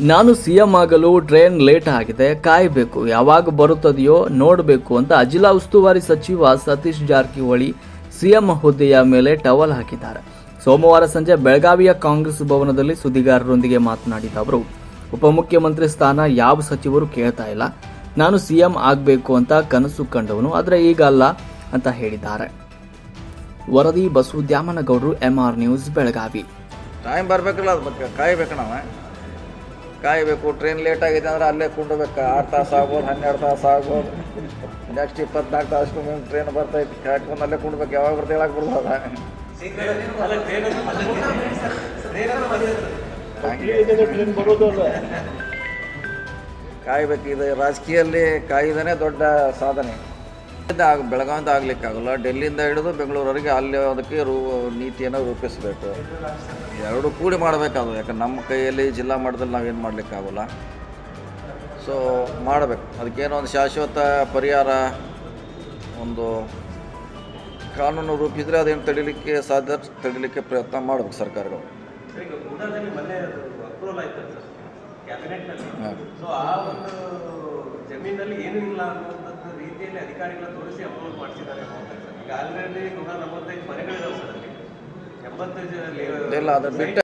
ನಾನು C M ಆಗಲು train late ಆಗಿದೆ, ಕಾಯಬೇಕು. ಯಾವಾಗ ಬರುತ್ತದೆಯೋ ನೋಡಬೇಕು ಅಂತ ಜಿಲ್ಲಾ ಉಸ್ತುವಾರಿ ಸಚಿವ ಸತೀಶ್ ಜಾರಕಿಹೊಳಿ ಸಿಎಂ ಹುದ್ದೆಯ ಮೇಲೆ ಟವಲ್ ಹಾಕಿದ್ದಾರೆ. ಸೋಮವಾರ ಸಂಜೆ ಬೆಳಗಾವಿಯ ಕಾಂಗ್ರೆಸ್ ಭವನದಲ್ಲಿ ಸುದ್ದಿಗಾರರೊಂದಿಗೆ ಮಾತನಾಡಿದ ಅವರು, ಉಪಮುಖ್ಯಮಂತ್ರಿ ಸ್ಥಾನ ಯಾವ ಸಚಿವರು ಕೇಳ್ತಾ ಇಲ್ಲ. ನಾನು ಸಿಎಂ ಆಗಬೇಕು ಅಂತ ಕನಸು ಕಂಡವನು, ಆದರೆ ಈಗ ಅಲ್ಲ ಅಂತ ಹೇಳಿದ್ದಾರೆ. ವರದಿ ಬಸವದ್ಯಾಮನಗೌಡರು ಎಂಆರ್ ನ್ಯೂಸ್ ಬೆಳಗಾವಿ. ಟೈಮ್ ಬರಬೇಕಲ್ಲ ಕಾಯಬೇಕು ನಾವು. ಕಾಯಬೇಕು ಟ್ರೈನ್ ಲೇಟ್ ಆಗಿದೆ ಅಂದ್ರೆ ಅಲ್ಲೇ ಕುಂಡ್ಬೇಕು. ಆರು ತಾಸು ಆಗ್ಬೋದು, ಹನ್ನೆರಡು ತಾಸು ಆಗ್ಬೋದು. ನೆಕ್ಸ್ಟ್ ಇಪ್ಪತ್ನಾಲ್ಕು ತಾಸು ಟ್ರೈನ್ ಬರ್ತೈತಿ ಕಾಯ್ಕೊಂಡು ಅಲ್ಲೇ ಕುಂಡ್ಬೇಕು. ಯಾವಾಗ ಬರ್ತಾ ಹೇಳಕ್ಕೆ ಬರ್ಬೋದ ಕಾಯ್ಬೇಕು. ಇದು ರಾಜಕೀಯಲ್ಲಿ ಕಾಯ್ದನೇ ದೊಡ್ಡ ಸಾಧನೆ. ಬೆಳಗಾವಿಂದ ಆಗ್ಲಿಕ್ಕಾಗಲ್ಲ ಡೆಲ್ಲಿಯಿಂದ ಹಿಡಿದು ಬೆಂಗಳೂರವರೆಗೆ ಅಲ್ಲಿ ಅದಕ್ಕೆ ರೂ, ನೀತಿಯನ್ನು ರೂಪಿಸಬೇಕು. ಎರಡು ಕೂಡಿ ಮಾಡಬೇಕಾದ್ರು ಯಾಕಂದ್ರೆ ನಮ್ಮ ಕೈಯಲ್ಲಿ ಜಿಲ್ಲಾ ಮಟ್ಟದಲ್ಲಿ ನಾವೇನು ಮಾಡಲಿಕ್ಕಾಗಲ್ಲ. ಸೊ ಮಾಡಬೇಕು. ಅದಕ್ಕೇನೋ ಒಂದು ಶಾಶ್ವತ ಪರಿಹಾರ, ಒಂದು ಕಾನೂನು ರೂಪಿಸಿದ್ರೆ ಅದೇನು ತಡಿಲಿಕ್ಕೆ ಸಾಧ್ಯ, ತಡಿಲಿಕ್ಕೆ ಪ್ರಯತ್ನ ಮಾಡಬೇಕು ಸರ್ಕಾರಗಳು. ಹಾಂ ರೀತಿಯಲ್ಲಿ ಅಧಿಕಾರಿಗಳ ತೋರಿಸಿ ಅಪ್ರೂವಲ್ ಮಾಡಿಸಿದ್ದಾರೆ ಈಗ ಆಲ್ರೆಡಿ ನೂರ ನಲವತ್ತೈದು ಮನೆಗಳಿದಾವೆ ಸರ್ ಅಲ್ಲಿ. ಎಂಬತ್ತೈದು